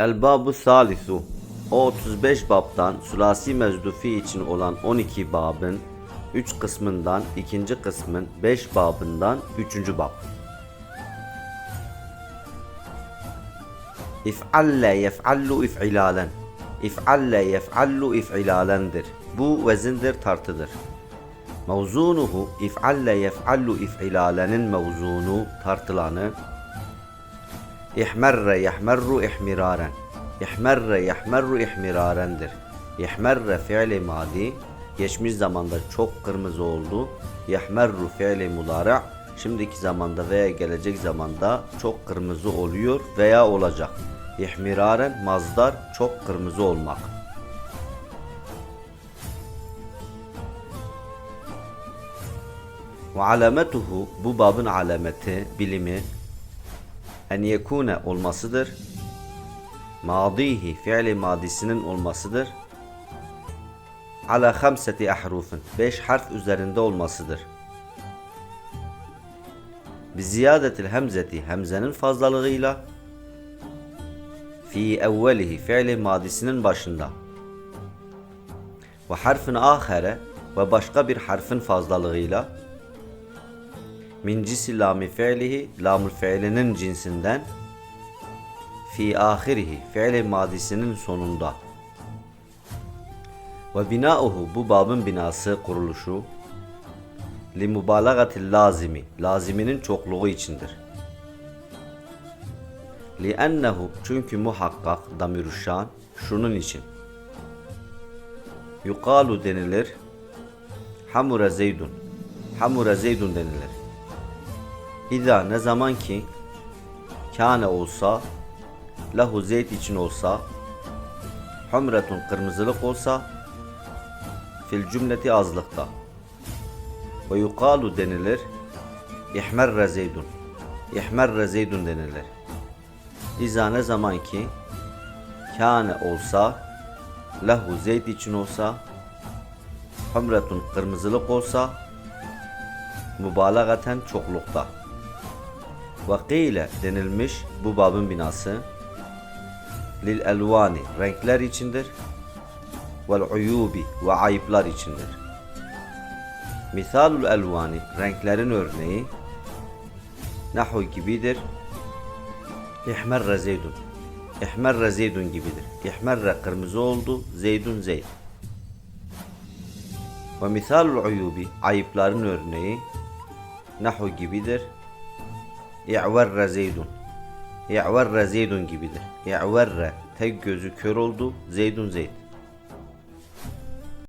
El babu salisu o 35 babtan sülasi mezdufi için olan 12 babın 3 kısmından ikinci kısmın 5 babından 3. bab. İf'alle yef'allu if'ilalen. İf'alle yef'allu if'ilalendir. Bu vezindir tartıdır. Mevzunuhu if'alle yef'allu if'ilalenin mevzunu tartılanı İhmerre yahmerru ihmiraren. İhmerre yahmerru ihmirarendir. İhmerre fiili madi geçmiş zamanda çok kırmızı oldu. Yahmerru fiili mudari şimdiki zamanda veya gelecek zamanda çok kırmızı oluyor veya olacak. İhmiraren mazdar çok kırmızı olmak. Ve alametuhu bu babın alameti, bilimi en yekune olmasıdır. Madihi fiili madisinin olmasıdır. Ala hamseti ahrufun. Beş harf üzerinde olmasıdır. Bi ziyadetil hemzeti hemzenin fazlalığıyla fi evvelihi fiili madisinin başında ve harfin ahire ve başka bir harfin fazlalığıyla min cinsi lami fi'lihi lamul fi'linin cinsinden fi ahirihi fi'li madisinin sonunda ve binauhu bu babın binası kuruluşu li mübalağatil lazimi laziminin çokluğu içindir. Li ennehu çünkü muhakkak damiruşşan şunun için yukalu denilir hamura zeydun hamura zeydun denilir. İza ne zaman ki kâne olsa lahu zeyt için olsa humretun kırmızılık olsa fil cümleti azlıkta ve yukalu denilir ihmerre zeydun ihmerre zeydun denilir. İza ne zaman ki kâne olsa lahu zeyt için olsa humretun kırmızılık olsa mübalağaten çoklukta. Vakile denilmiş bu babın binası lil elvani renkler içindir vel uyubi ve ayıplar içindir. Misalul elvani renklerin örneği nahu gibidir. İhmerre zeydun. İhmerre zeydun gibidir. İhmerre kırmızı oldu. Zeydun zeyd. Ve misalul uyubi ayıpların örneği nahu gibidir. İ'verre zeydun. İ'verre zeydun gibidir. İ'verre tek gözü kör oldu. Zeydun zeyd.